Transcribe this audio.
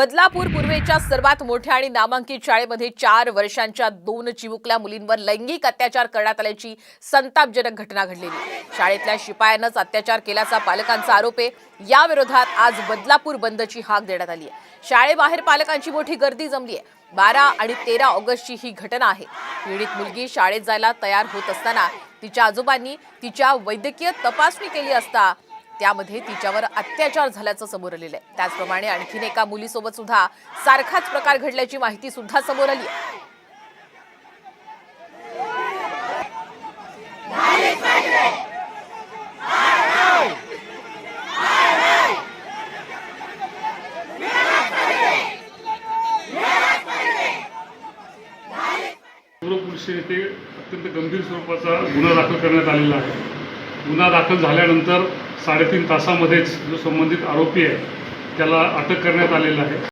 बदलापूर पूर्वेच्या सर्वात मोठ्या आणि नामांकित शाळेमध्ये चार वर्षांच्या दोन चिमुकल्या मुलींवर लैंगिक अत्याचार करण्यात आल्याची संतापजनक घटना घडलेली. शाळेतल्या शिपायानंच अत्याचार केल्याचा पालकांचा आरोप आहे. या विरोधात आज बदलापूर बंदची हाक देण्यात आली आहे. शाळेबाहेर पालकांची मोठी गर्दी जमली आहे. बारा आणि तेरा ऑगस्टची ही घटना आहे. पीडित मुलगी शाळेत जायला तयार होत असताना तिच्या आजोबांनी तिच्या वैद्यकीय तपासणी केली असता त्यामध्ये तिच्यावर अत्याचार झाल्याचं समोर आलेलं आहे. त्याचप्रमाणे आणखीन एका मुलीसोबत सुद्धा सारखाच प्रकार घडल्याची माहिती सुद्धा समोर आली आहे. येथे अत्यंत गंभीर स्वरूपाचा गुन्हा दाखल करण्यात आलेला आहे. गुन्हा दाखल झाल्यानंतर साडेतीन तासामध्येच जो संबंधित आरोपी आहे त्याला अटक करण्यात आलेला आहे.